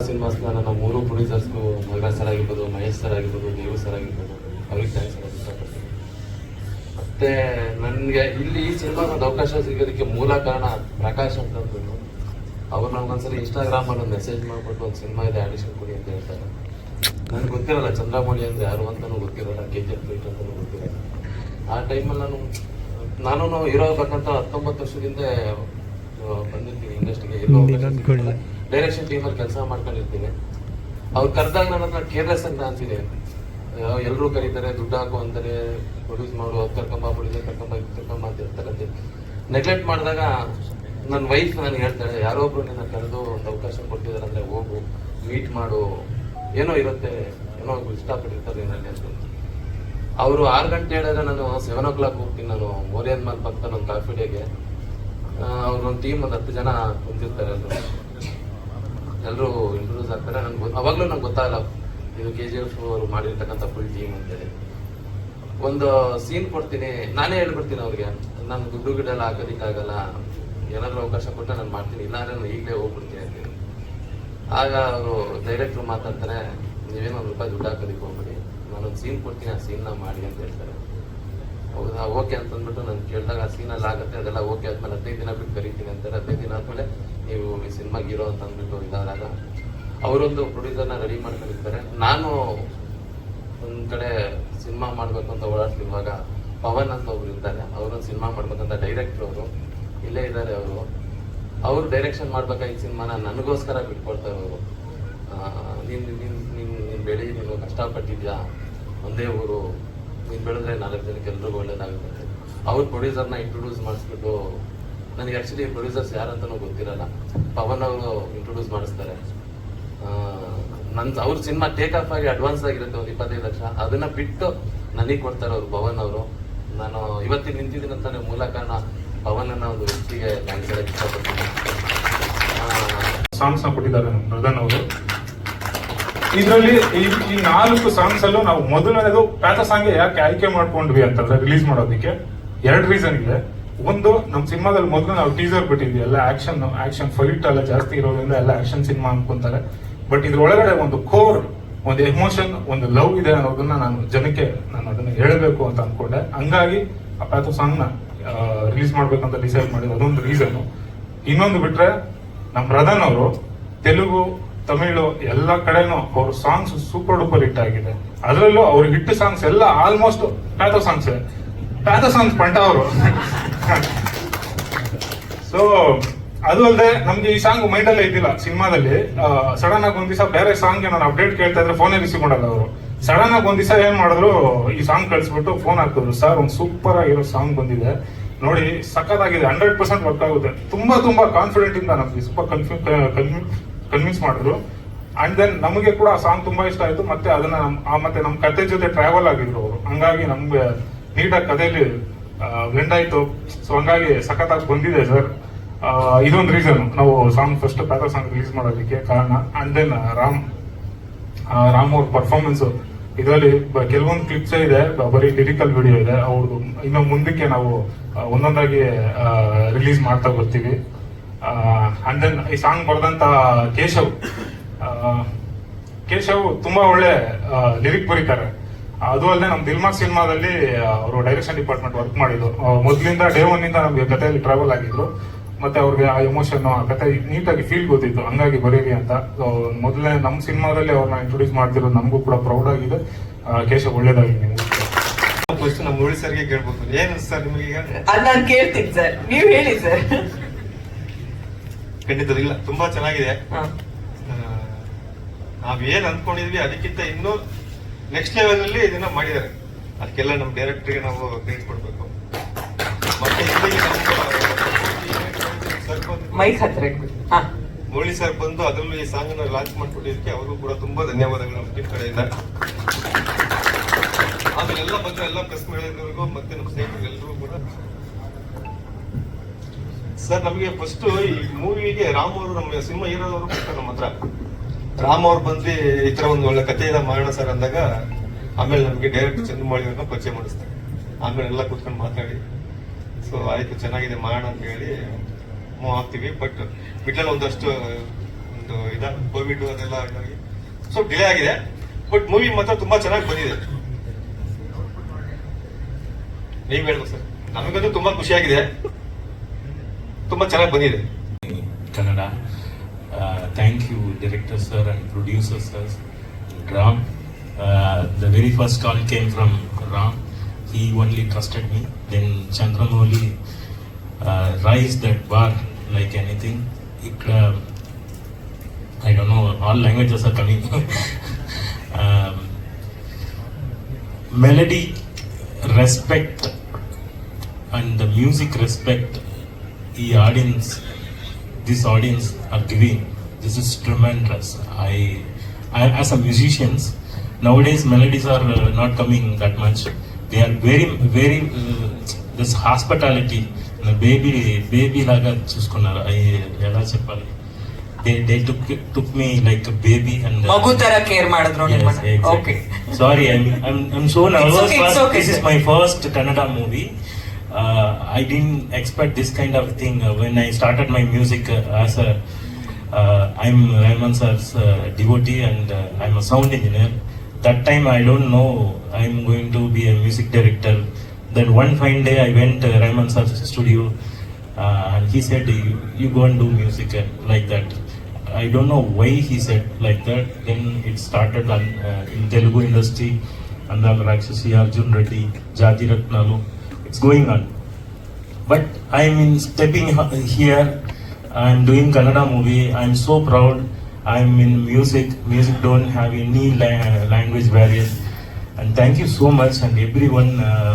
ಸಿನಿಮಾಸ್ನ ನನ್ನ ಮೂರು ಪ್ರೊಡ್ಯೂಸರ್ಸ್ಗೂ ಮಗ ಸರ್ ಆಗಿರ್ಬೋದು ಮಹೇಶ್ ಸರ್ ಆಗಿರ್ಬೋದು ದೇವು ಸರ್ ಆಗಿರ್ಬೋದು ಅವ್ರಿಗೆ ಥ್ಯಾಂಕ್ಸ್ ಇಷ್ಟಪಡ್ತೀನಿ ಮತ್ತೆ ನನಗೆ ಇಲ್ಲಿ ಈ ಸಿನಿಮಾ ಒಂದು ಅವಕಾಶ ಸಿಗೋದಕ್ಕೆ ಮೂಲ ಕಾರಣ ಪ್ರಕಾಶ್ ಅಂತ ಅಂದ್ಬಿಟ್ಟು ಅವ್ರು ನಮ್ಗೊಂದ್ಸರಿ ಇನ್ಸ್ಟಾಗ್ರಾಮಲ್ಲಿ ಒಂದು ಮೆಸೇಜ್ ಮಾಡ್ಬಿಟ್ಟು ಒಂದು ಸಿನಿಮಾ ಇದೆ ಆಡಿಷನ್ ಕೊಡಿ ಅಂತ ಹೇಳ್ತಾರೆ. ನನಗೆ ಗೊತ್ತಿರಲ್ಲ ಚಂದ್ರಮೌಳಿ ಅಂದ್ರೆ ಯಾರು ಅಂತಾನೂ ಗೊತ್ತಿರಲ್ಲ ಕೆ ಜಿ ಎಫ್ ಫೈಟ್ ಅಂತಾನೂ ಗೊತ್ತಿರಲ್ಲ. ಆ ಟೈಮಲ್ಲಿ ನಾನು ನಾನು ಹೀರೋ ಆಗ್ಬೇಕಂತ ಹತ್ತೊಂಬತ್ತು ವರ್ಷದಿಂದ ಬಂದಿರ್ತೀನಿ ಇಂಡಸ್ಟ್ರಿಗೆ ಎಲ್ಲೋ ಡೈರೆಕ್ಷನ್ ಟೀಮಲ್ಲಿ ಕೆಲಸ ಮಾಡ್ಕೊಂಡಿರ್ತೀನಿ. ಅವ್ರು ಕರೆದಾಗ ನನ್ನ ಹತ್ರ ಕೇರ್ಲೆಸ್ ಅಂತ ಅಂತಿದೆ ಎಲ್ಲರೂ ಕರೀತಾರೆ, ದುಡ್ಡು ಹಾಕು ಅಂತಾರೆ ಪ್ರೊಡ್ಯೂಸ್ ಮಾಡು ಅದು ಕರ್ಕೊಂಬ ಪ್ರೊಡ್ಯೂಸರ್ ಕರ್ಕೊಂಬ ಇದು ಕರ್ಕೊಂಬ ಅಂತ. ನೆಗ್ಲೆಕ್ಟ್ ಮಾಡಿದಾಗ ನನ್ನ ವೈಫ್ ನನಗೆ ಹೇಳ್ತಾಳೆ, ಯಾರೋ ಒಬ್ರು ನಿನ್ನ ಕರೆದು ಒಂದು ಅವಕಾಶ ಕೊಟ್ಟಿದ್ದಾರೆ ಅಂದ್ರೆ ಹೋಗು ಮೀಟ್ ಮಾಡು. ಏನೋ ಇರುತ್ತೆ, ಏನೋ ಇಷ್ಟಪಟ್ಟಿರ್ತಾರೆ ನಿನ್ನಲ್ಲಿ ಅಂತ. ಅವರು ಆರು ಗಂಟೆ ಹೇಳಿದ್ರೆ ನಾನು ಸೆವೆನ್ ಓ ಕ್ಲಾಕ್ ಹೋಗ್ತೀನಿ ನಾನು ಮೋರಿಯನ್ ಮಾಲ್ ಪಕ್ಕ ನನ್ನ ಕಾಫಿ ಡೇಗೆ. ಅವ್ರ ಒಂದು ಟೀಮ್ ಒಂದು ಹತ್ತು ಜನ ಕುಂತಿರ್ತಾರೆ ಎಲ್ಲರೂ ಎಲ್ಲರೂ ಇಂಟ್ರೊಡ್ಯೂಸ್ ಆಗ್ತಾರೆ ನನ್ಗೆ ಅವಾಗಲೂ ನಂಗೆ ಗೊತ್ತಾಗಲ್ಲ ಇದು ಕೆ ಜಿ ಎಫ್ ಅವರು ಮಾಡಿರ್ತಕ್ಕಂಥ ಫುಲ್ ಟೀಮ್ ಅಂತೇಳಿ. ಒಂದು ಸೀನ್ ಕೊಡ್ತೀನಿ, ನಾನೇ ಹೇಳ್ಬಿಡ್ತೀನಿ ಅವ್ರಿಗೆ, ನಾನು ದುಡ್ಡು ಗಿಡ ಎಲ್ಲ ಹಾಕೋದಿಕ್ಕಾಗಲ್ಲ, ಏನಾದರೂ ಅವಕಾಶ ಕೊಟ್ಟರೆ ನಾನು ಮಾಡ್ತೀನಿ ಇಲ್ಲ ನಾನು ಈಗಲೇ ಹೋಗ್ಬಿಡ್ತೀನಿ ಅಂತೀನಿ ಆಗ ಅವರು ಡೈರೆಕ್ಟ್ರು ಮಾತಾಡ್ತಾರೆ, ನೀವೇನೋ ಒಂದು ರೂಪಾಯಿ ದುಡ್ಡು ಹಾಕೋದಿಕ್ಕೆ ಹೋಗ್ಬಿಡಿ, ನಾನೊಂದು ಸೀನ್ ಕೊಡ್ತೀನಿ, ಆ ಸೀನ್ನ ಮಾಡಿ ಅಂತ ಹೇಳ್ತಾರೆ. ಹೌದಾ ಓಕೆ ಅಂತ ಅಂದ್ಬಿಟ್ಟು ನಾನು ಕೇಳಿದಾಗ ಆ ಸೀನಲ್ಲಿ ಆಗುತ್ತೆ, ಅದೆಲ್ಲ ಓಕೆ ಆದ್ಮೇಲೆ ಹದಿನೈದು ದಿನ ಬಿಟ್ಟು ಕರಿತೀನಿ ಅಂತಾರೆ. ಹದಿನೈದು ದಿನ ಆದ್ಮೇಲೆ ನೀವು ಈ ಸಿನಿಮಾಗೆ ಹೀರೋ ಅಂತ ಅಂದ್ಬಿಟ್ಟು ಇದಾದಾಗ ಅವರೊಂದು ಪ್ರೊಡ್ಯೂಸರ್ನ ರೆಡಿ ಮಾಡ್ಕೊಂಡಿರ್ತಾರೆ. ನಾನು ಒಂದ್ ಕಡೆ ಸಿನಿಮಾ ಮಾಡ್ಬೇಕು ಅಂತ ಓಡಾಡ್ತಿರುವಾಗ ಪವನ್ ಅಂತ ಒಬ್ರು ಇದ್ದಾರೆ ಅವರೊಂದು ಸಿನಿಮಾ ಮಾಡ್ಬೇಕಂತ ಡೈರೆಕ್ಟರ್ ಅವರು ಇಲ್ಲೇ ಇದ್ದಾರೆ ಅವರು. ಅವ್ರು ಡೈರೆಕ್ಷನ್ ಈ ಸಿನಿಮಾನ ನನಗೋಸ್ಕರ ಬಿಟ್ಕೊಡ್ತಾರೆ ಅವರು ನೀನು ನೀನು, ನೀನ್ ಬೆಳಿ ನೀನು ಕಷ್ಟಪಟ್ಟಿದ್ಯಾ? ಒಂದೇ ಊರು. ನೀನ್ ಬೆಳೆದ್ರೆ ನಾಲ್ಕು ಜನಕ್ಕೆ ಎಲ್ರಿಗೂ ಒಳ್ಳೇದಾಗುತ್ತೆ. ಅವ್ರ ಪ್ರೊಡ್ಯೂಸರ್ನ ಇಂಟ್ರೊಡ್ಯೂಸ್ ಮಾಡಿಸ್ಬಿಟ್ಟು ನನಗೆ ಆಕ್ಚುಲಿ ಪ್ರೊಡ್ಯೂಸರ್ಸ್ ಯಾರಂತನೂ ಗೊತ್ತಿರಲ್ಲ. ಪವನ್ ಅವರು ಇಂಟ್ರೊಡ್ಯೂಸ್ ಮಾಡಿಸ್ತಾರೆ. ನನ್ನ ಅವ್ರ ಸಿನಿಮಾ ಟೇಕ್ ಆಫ್ ಆಗಿ ಅಡ್ವಾನ್ಸ್ ಆಗಿರುತ್ತೆ ಒಂದು ಇಪ್ಪತ್ತೈದು ಲಕ್ಷ. ಅದನ್ನ ಬಿಟ್ಟು ನನಗೆ ಕೊಡ್ತಾರೆ ಅವರು ಪವನ್ ಅವರು. ನಾನು ಇವತ್ತಿಗೆ ನಿಂತಿದ್ದೀನಿ ಅಂತಾನೆ ಮೂಲ ಕಾರಣ ಪವನ್ ಅನ್ನೋ ಒಂದು ವ್ಯಕ್ತಿಗೆ ಹೇಳಕ್ ಇಷ್ಟಪಡ್ತೀನಿ. ಆ, ಸಾಂಗ್ಸ್ ಕೊಟ್ಟಿದ್ದಾರೆ ಪ್ರಧಾನ್ ಅವರು. ಇದರಲ್ಲಿ ಈ ನಾಲ್ಕು ಸಾಂಗ್ಸ್ ಅಲ್ಲೂ ನಾವು ಮೊದಲನೇದು ಪ್ಯಾಥ ಸಾಂಗ್ ಯಾಕೆ ಆಯ್ಕೆ ಮಾಡ್ಕೊಂಡ್ವಿ ಅಂತಂದ್ರೆ ರಿಲೀಸ್ ಮಾಡೋದಕ್ಕೆ ಎರಡು ರೀಸನ್ ಇದೆ. ಒಂದು ನಮ್ಮ ಸಿನಿಮಾದಲ್ಲಿ ಮೊದಲು ನಾವು ಟೀಸರ್ ಬಿಟ್ಟಿದ್ವಿ, ಎಲ್ಲ ಆಕ್ಷನ್ ಆಕ್ಷನ್ ಫೈಟ್ ಎಲ್ಲ ಜಾಸ್ತಿ ಇರೋದ್ರಿಂದ ಎಲ್ಲ ಆಕ್ಷನ್ ಸಿನಿಮಾ ಅನ್ಕೊಂತಾರೆ. ಬಟ್ ಇದ್ರ ಒಳಗಡೆ ಒಂದು ಕೋರ್ ಒಂದು ಎಮೋಷನ್ ಒಂದು ಲವ್ ಇದೆ ಅನ್ನೋದನ್ನ ನಾನು ಜನಕ್ಕೆ, ನಾನು ಅದನ್ನ ಹೇಳಬೇಕು ಅಂತ ಅನ್ಕೊಂಡೆ. ಹಂಗಾಗಿ ಆ ಪ್ಯಾಥೋ ಸಾಂಗ್ನ ರಿಲೀಸ್ ಮಾಡ್ಬೇಕಂತ ಡಿಸೈಡ್ ಮಾಡಿದ್ದು ಅದೊಂದು ರೀಸನ್ ಇನ್ನೊಂದು ಬಿಟ್ರೆ ನಮ್ಮ ರದನ್ ಅವರು ತೆಲುಗು ತಮಿಳು ಎಲ್ಲ ಕಡೆನೂ ಅವ್ರ ಸಾಂಗ್ಸ್ ಸೂಪರ್ ಡೂಪರ್ ಹಿಟ್ ಆಗಿದೆ. ಅದರಲ್ಲೂ ಅವ್ರ ಹಿಟ್ ಸಾಂಗ್ಸ್ ಎಲ್ಲ almost patho songs patho songs ಪಂಟ ಅವರು. ಸೊ ಅದು ಅಲ್ಲದೆ ನಮ್ಗೆ ಈ ಸಾಂಗ್ ಮೈಂಡ್ ಅಲ್ಲೇ ಇದ್ದಿಲ್ಲ ಸಿನಿಮಾದಲ್ಲಿ. ಸಡನ್ ಆಗಿ ಒಂದ್ ದಿವಸ ಬೇರೆ ಸಾಂಗ್ ನಾನು ಅಪ್ಡೇಟ್ ಕೇಳ್ತಾ ಇದ್ರೆ ಫೋನೇ ರಿಸೀವ್ ಮಾಡಲ್ಲ ಅವರು. ಸಡನ್ ಆಗಿ ಒಂದ್ ದಿವಸ ಏನ್ ಮಾಡಿದ್ರು, ಈ ಸಾಂಗ್ ಕಳಿಸ್ಬಿಟ್ಟು ಫೋನ್ ಹಾಕಿದ್ರು ಸರ್ ಒಂದು ಸೂಪರ್ ಆಗಿರೋ ಸಾಂಗ್ ಬಂದಿದೆ. ನೋಡಿ, ಸಖತ್ತಾಗಿದೆ. ಹಂಡ್ರೆಡ್ ಪರ್ಸೆಂಟ್ ವರ್ಕ್ ಆಗುತ್ತೆ. ತುಂಬಾ ತುಂಬಾ ಕಾನ್ಫಿಡೆಂಟ್ ಇಂದ ನಮ್ಗೆ ಸ್ವಲ್ಪ ಕನ್ವಿನ್ಸ್ ಮಾಡಿದ್ರು. ಅಂಡ್ ದೆನ್ ನಮಗೆ ಕೂಡ ಆ ಸಾಂಗ್ ತುಂಬಾ ಇಷ್ಟ ಆಯ್ತು. ಮತ್ತೆ ಅದನ್ನ ಮತ್ತೆ ನಮ್ಮ ಕತೆ ಜೊತೆ ಟ್ರಾವೆಲ್ ಆಗಿದ್ರು ಅವರು. ಹಂಗಾಗಿ ನಮ್ಗೆ ನೀಟಾಗಿ ಕಥೆಯಲ್ಲಿ ವೆಂಡ್ ಆಯ್ತು. ಸೊ ಹಂಗಾಗಿ ಸಖತ್ತಾಗಿ ಬಂದಿದೆ ಸರ್. ಇದೊಂದು ರೀಸನ್ ನಾವು song first patho song release ಮಾಡೋದಕ್ಕೆ ಕಾರಣ. ಅಂಡ್ ದೆನ್ ರಾಮ್ ರಾಮ್ ಅವ್ರ ಪರ್ಫಾರ್ಮೆನ್ಸ್ ಇದರಲ್ಲಿ ಕೆಲವೊಂದು ಕ್ಲಿಪ್ಸ್ ಇದೆ. ಬರೀ ಲಿರಿಕಲ್ ವಿಡಿಯೋ ಇದೆ. ಅವ್ರದ್ದು ಇನ್ನು ಮುಂದಕ್ಕೆ ನಾವು ಒಂದೊಂದಾಗಿ ರಿಲೀಸ್ ಮಾಡ್ತಾ ಬರ್ತೀವಿ. ಅಂಡ್ ದೆನ್ ಈ ಸಾಂಗ್ ಬರೆದಂತ ಕೇಶವ್ ಕೇಶವ್ ತುಂಬಾ ಒಳ್ಳೆ ಲಿರಿಕ್ ಬರೀತಾರೆ. ಅದು ಅಲ್ಲದೆ ನಮ್ ದಿಲ್ಮಾಗ್ ಸಿನಿಮಾದಲ್ಲಿ ಅವರು ಡೈರೆಕ್ಷನ್ ಡಿಪಾರ್ಟ್ಮೆಂಟ್ ವರ್ಕ್ ಮಾಡಿದ್ರು. ಮೊದಲಿಂದ ಡೇ ಒನ್ ಇಂದ ನಮ್ಗೆ ಕಥೆಯಲ್ಲಿ ಟ್ರಾವೆಲ್ ಆಗಿದ್ರು. ಮತ್ತೆ ಅವ್ರಿಗೆ ಆ ಎಮೋಷನ್ ಆ ಕತೆ ನೀಟಾಗಿ ಫೀಲ್ ಗೊತ್ತಿತ್ತು. ಹಂಗಾಗಿ ಬರೀರಿ ಅಂತ. ಮೊದಲೇ ಮೊದಲನೇ ನಮ್ಮ ಸಿನಿಮಾದಲ್ಲಿ ಅವ್ರನ್ನ ಇಂಟ್ರೊಡ್ಯೂಸ್ ಮಾಡ್ತಿರೋದು ನಮಗೂ ಕೂಡ ಪ್ರೌಡ್ ಆಗಿದೆ. ಕೇಶವ್ ಒಳ್ಳೇದಾಗಿ ನಿಮ್ಗೆ. ಫಸ್ಟ್ ನಮ್ಮ ಕೇಳ್ಬೇಕು. ಏನ್ ಸರ್ ನಿಮಗೆ ಕೇಳ್ತೀನಿ ಸರ್. ನೀವು ಹೇಳಿ ಸರ್. ಖಂಡಿತ ಇಲ್ಲ ತುಂಬಾ ಚೆನ್ನಾಗಿದೆ. ನಾವೇನ್ ಆ, ನಾವ್ ಏನ್ ಅನ್ಕೊಂಡಿದ್ವಿ ಅದಕ್ಕಿಂತ ಇನ್ನೂ ನೆಕ್ಸ್ಟ್ ಲೆವೆಲ್ ಅಲ್ಲಿ ಇದನ್ನ ಮಾಡಿದ್ದಾರೆ. ಅದಕ್ಕೆಲ್ಲ ನಮ್ಮ ಡೈರೆಕ್ಟರ್ಗೆ ನಾವು ಕ್ರೆಡಿಟ್ ಕೊಡ್ಬೇಕು. ಮತ್ತೆ ಮುರಳಿ ಸರ್ ಬಂದು ಅದರಲ್ಲೂ ಈ ಸಾಂಗ್ ಲಾಂಚ್ ಮಾಡ್ಕೊಂಡಿದ್ದಕ್ಕೆ ಅವ್ರಿಗೂ ಕೂಡ ತುಂಬಾ ಧನ್ಯವಾದಗಳು ನಮ್ಮ ಟೀಮ್ ಕಡೆಯಿಂದ. ಆಮೇಲೆ ಎಲ್ಲ ಬಂದು ಎಲ್ಲ ಪ್ರೆಸ್ ಮೀಡಿಯಾದವರಿಗೂ ಮತ್ತೆ ನಮ್ಮ ಸ್ನೇಹಿತರಿಗೆಲ್ಲರಿಗೂ ಕೂಡ ಸರ್, ನಮಗೆ ಫಸ್ಟ್ ಈ ಮೂವಿಗೆ ರಾಮ್ ಅವರು ನಮ್ಮ ಸಿನಿಮಾ ಹೀರೋದವರು ಬರ್ತಾರೆ ನಮ್ಮ ಹತ್ರ. ರಾಮ್ ಅವ್ರು ಬಂದು ಈ ತರ ಒಂದು ಒಳ್ಳೆ ಇದೆ ಮಾಡೋಣ ಸರ್ ಅಂದಾಗ ಆಮೇಲೆ ನಮಗೆ ಡೈರೆಕ್ಟ್ ಚಂದ್ರಮಾಳಿ ಅವ್ರನ್ನ ಪರಿಚಯ ಮಾಡಿಸ್ತಾರೆ. ಆಮೇಲೆ ಎಲ್ಲ ಕೂತ್ಕೊಂಡು ಮಾತಾಡಿ. ಸೊ ಆಯ್ತು, ಚೆನ್ನಾಗಿದೆ, ಮಾಡೋಣ ಅಂತ ಹೇಳಿ ಮೂವ್ ಆಗ್ತೀವಿ. ಬಟ್ ಮಿಡ್ಲಲ್ಲಿ ಒಂದಷ್ಟು, ಒಂದು ಇದ ಕೋವಿಡ್ ಅದೆಲ್ಲ ಇದಾಗಿ. ಸ್ವಲ್ಪ ಡಿಲೇ ಆಗಿದೆ. ಬಟ್ ಮೂವಿ ಮಾತ್ರ ತುಂಬಾ ಚೆನ್ನಾಗಿ ಬಂದಿದೆ. ನೀವ್ ಹೇಳ್ಬೇಕು ಸರ್. ನಮಗಂತೂ ತುಂಬಾ ಖುಷಿಯಾಗಿದೆ ತುಂಬಾ ಚೆನ್ನಾಗಿ ಬಂದಿದೆ Kannada. Uh, thank you, director sir and producer sir, Ram. Uh, the very first call came from Ram. He only trusted me. Then Chandramouli uh, raised that bar like anything. It, uh, I don't know, all languages are coming. um, melody, respect, and the music respect the audience this audience are giving this is tremendous i, I as a musicians nowadays melodies are uh, not coming that much they are very very uh, this hospitality baby baby లాగా చూసుకున్నారు I ఎలా చెప్పాలి they they took took me like baby and ಮಗು ತರ care ಮಾಡಿದ್ರು ನಿಮ್ಮನ್ನ okay Sorry, I'm, I'm, I'm so nervous. okay, it's first. okay, this is sir. Uh, I didn't expect this kind of thing uh, when I started my music uh, as a. I'm Rahman sir's devotee and I'm a sound engineer. That time I don't know I'm going to be a music director. Then one fine day I went to Rahman sir's studio and he said, you, you go and do music like that. I don't know why he said like that. Then it started on, uh, in Telugu industry, Andam Rakshasi, Arjun Reddy, Jati Ratnalu. It's going on. But I'm in stepping here. I'm doing Kannada movie. I'm so proud. I'm in music. Music don't have any language barriers. And thank you so much and everyone. Uh,